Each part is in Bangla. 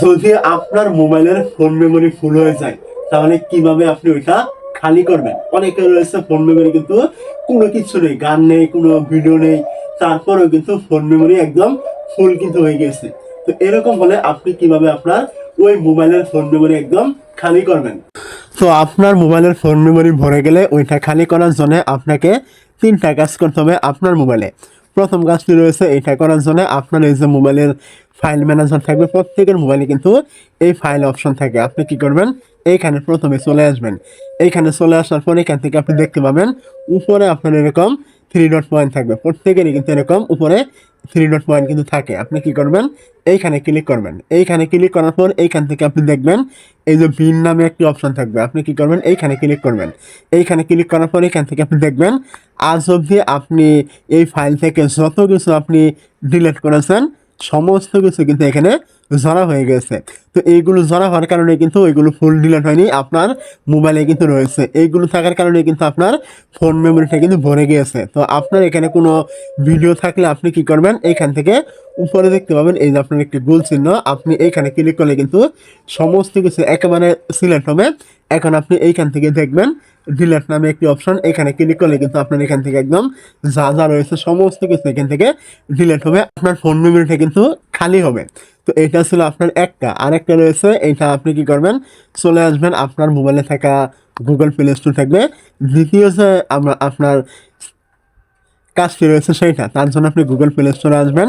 যদি আপনার মোবাইলের ফোন মেমোরি ফুল হয়ে যায়, তাহলে কীভাবে আপনি ওইটা খালি করবেন? অনেকে রয়েছে ফোন মেমোরি কিন্তু কোনো কিছু নেই, গান নেই, কোনো ভিডিও নেই, তারপরেও কিন্তু ফোন মেমোরি একদম ফুল কিন্তু হয়ে গেছে। তো এরকম হলে আপনি কীভাবে আপনার ওই মোবাইলের ফোন মেমোরি একদম খালি করবেন? তো আপনার মোবাইলের ফোন মেমোরি ভরে গেলে ওইটা খালি করার জন্য আপনাকে তিনটা কাজ করতে হবে আপনার মোবাইলে। প্রথম কাজটি রয়েছে এটা করার জন্য আপনার এই যে মোবাইলের ফাইল ম্যানেজার থাকবে, প্রত্যেকের মোবাইলে কিন্তু এই ফাইল অপশন থাকে। আপনি কি করবেন? এইখানে প্রথমে চলে আসবেন। এইখানে চলে আসার পর এখান থেকে আপনি দেখতে পাবেন, উপরে আপনার এরকম থ্রি ডট পয়েন্ট থাকবে। প্রত্যেকেরই কিন্তু এরকম উপরে থ্রি ডট পয়েন্ট কিন্তু থাকে। আপনি কি করবেন? এইখানে ক্লিক করবেন। এইখানে ক্লিক করার পর এইখান থেকে আপনি দেখবেন এই যে বিন নামে একটি অপশন থাকবে। আপনি কি করবেন? এইখানে ক্লিক করবেন। এইখানে ক্লিক করার পর এখান থেকে আপনি দেখবেন আজ অবধি আপনি এই ফাইল থেকে যত কিছু আপনি ডিলিট করেছেন, সমস্ত কিছু কিন্তু এখানে জড়া হয়ে গেছে। তো এইগুলো জড়া হওয়ার কারণে কিন্তু ওইগুলো ফুল ডিলেট হয়নি। আপনার মোবাইলে কিন্তু রয়েছে। এইগুলো থাকার কারণে কিন্তু আপনার ফোন মেমোরিটা কিন্তু ভরে গিয়েছে। তো আপনার এখানে কোনো ভিডিও থাকলে আপনি কি করবেন? এইখান থেকে উপরে দেখতে পাবেন, এই যে আপনার একটি গোল চিহ্ন। আপনি এইখানে ক্লিক করলে কিন্তু সমস্ত কিছু একেবারে সিলেক্ট হবে। এখন আপনি এইখান থেকে দেখবেন ডিলেট নামে একটি অপশন এখানে ক্লিক করলে কিন্তু আপনার এখান থেকে একদম যা যা রয়েছে, সমস্ত কিছু এখান থেকে ডিলেট হবে। আপনার ফোন মেমোরিটা কিন্তু খালি হবে। তো এটা ছিল আপনার একটা। আরেকটা রয়েছে এইটা আপনি কি করবেন, চলে আসবেন আপনার মোবাইলে থাকা গুগল প্লে স্টোর থাকবে। দ্বিতীয় যে আমরা আপনার কাজটি রয়েছে সেইটা, তার জন্য আপনি গুগল প্লে স্টোরে আসবেন।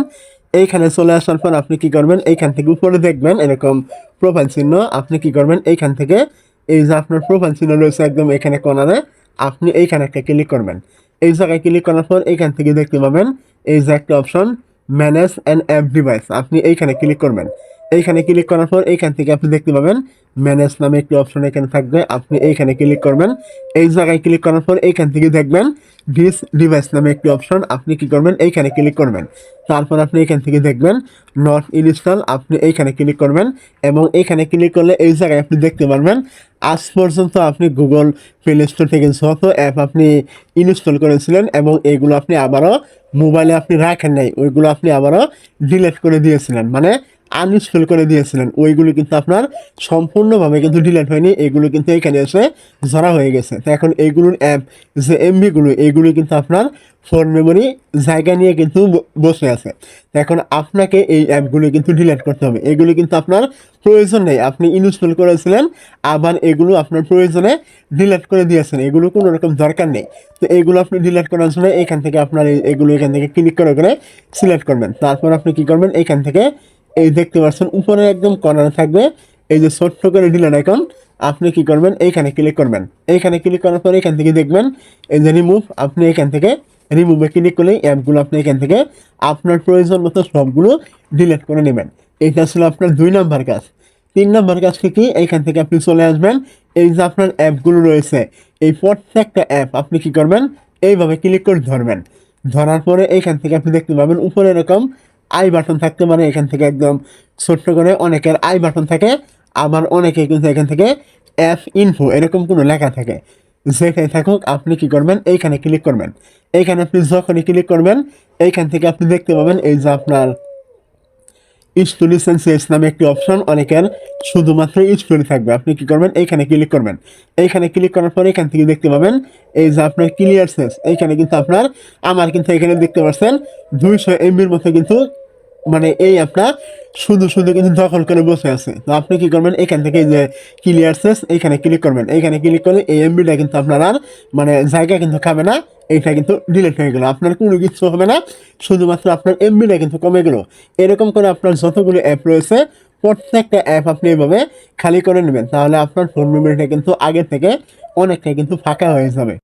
এইখানে চলে আসার পর আপনি কি করবেন, এইখান থেকে উপরে দেখবেন এরকম প্রোফাইল চিহ্ন। আপনি কি করবেন, এইখান থেকে এই যে আপনার প্রোফাইল চিহ্ন রয়েছে একদম এখানে কর্নারে আপনি এইখানে একটা ক্লিক করবেন। এই জায়গায় ক্লিক করার পর এইখান থেকে দেখতে পাবেন, এই যে একটা option manage and app device আপনি এইখানে ক্লিক করবেন। এইখানে ক্লিক করার পর এইখান থেকে আপনি দেখতে পাবেন ম্যানেজ নামে একটি অপশন এখানে থাকবে। আপনি এইখানে ক্লিক করবেন। এই জায়গায় ক্লিক করার পর এইখান থেকে দেখবেন ডিস ডিভাইস নামে একটি অপশন আপনি কি করবেন? এইখানে ক্লিক করবেন। তারপর আপনি এখান থেকে দেখবেন নট ইনস্টল আপনি এইখানে ক্লিক করবেন এবং এইখানে ক্লিক করলে এই জায়গায় আপনি দেখতে পারবেন আজ পর্যন্ত আপনি গুগল প্লে স্টোর থেকে যত অ্যাপ আপনি ইনস্টল করেছিলেন এবং এইগুলো আপনি আবারও মোবাইলে আপনি রাখেন নাই, ওইগুলো আপনি আবারও ডিলিট করে দিয়েছিলেন। মানে আনইনস্টল করে দিয়েছিলেন ওইগুলো কিন্তু আপনার সম্পূর্ণভাবে কিন্তু ডিলেট হয়নি, এগুলো কিন্তু এখানে এসে ধরা হয়ে গেছে। তো এখন এইগুলোর অ্যাপ যে এমবিগুলো এইগুলো কিন্তু আপনার ফোন মেমোরি জায়গা নিয়ে কিন্তু বসে আছে। এখন আপনাকে এই অ্যাপগুলো কিন্তু ডিলিট করতে হবে। এগুলো কিন্তু আপনার প্রয়োজন নেই। আপনি ইনস্টল করেছিলেন, আবার এগুলো আপনার প্রয়োজনে ডিলিট করে দিয়েছেন। এগুলো কোনো রকম দরকার নেই। তো এইগুলো আপনি ডিলিট করার জন্য এখান থেকে আপনার এগুলো এখান থেকে ক্লিক করে করে সিলেক্ট করবেন। তারপর আপনি কি করবেন? এখান থেকে এই দেখতে পাচ্ছেন উপরে একদম কর্নারে থাকবে। এই যে ছোট্ট করে ডিলেট আইকন আপনি কি করবেন? এইখানে ক্লিক করবেন। এইখানে ক্লিক করার পর এখান থেকে দেখবেন, এই যে রিমুভ আপনি এখান থেকে রিমুভে ক্লিক করলেই অ্যাপগুলো আপনি এখান থেকে আপনার প্রয়োজন মতো সবগুলো ডিলিট করে নেবেন। এইটা ছিল আপনার দুই নম্বর কাজ। তিন নম্বর কাজটি কি এইখান থেকে আপনি চলে আসবেন। এই যে আপনার অ্যাপগুলো রয়েছে, এই প্রত্যেকটা অ্যাপ আপনি কি করবেন? এইভাবে ক্লিক করে ধরবেন। ধরার পরে এইখান থেকে আপনি দেখতে পাবেন উপরে এরকম আই বাটন থাকতে পারে, এখান থেকে একদম ছোট্ট করে অনেকের আই বাটন থাকে, আবার অনেকে কিন্তু এখান থেকে অ্যাপ ইনফো এরকম কোনো লেখা থাকে। যেখানে থাকুক আপনি কি করবেন, এইখানে ক্লিক করবেন। এইখানে আপনি যখনই ক্লিক করবেন, এইখান থেকে আপনি দেখতে পাবেন এই যে আপনার স্টোরি সেন্সেস নামে একটি অপশন, অনেকের শুধুমাত্র স্টোরি থাকবে। আপনি কি করবেন? এইখানে ক্লিক করবেন। এইখানে ক্লিক করার পর এখান থেকে দেখতে পাবেন, এই যে আপনার ক্লিয়ার সেন্স এইখানে কিন্তু আপনার, আমার কিন্তু এখানে দেখতে পাচ্ছেন, দুইশো এমবির মতো কিন্তু মানে এই আপনার শুধু শুধু কিন্তু দখল করে বসে আছে। তো আপনি কি করবেন? এখান থেকে যে ক্লিয়ার সেস এইখানে ক্লিক করবেন। এইখানে ক্লিক করলে এই এমবিটা কিন্তু আপনার আর মানে জায়গা কিন্তু খাবে না। এইটা কিন্তু ডিলিট হয়ে গেলো। আপনার কোনো কিছু হবে না। শুধুমাত্র আপনার এমবিটা কিন্তু কমে গেলো। এরকম করে আপনার যতগুলো অ্যাপ রয়েছে, প্রত্যেকটা অ্যাপ আপনি এভাবে খালি করে নেবেন। তাহলে আপনার ফোন মেমোরিটা কিন্তু আগে থেকে অনেকটাই কিন্তু ফাঁকা হয়ে যাবে।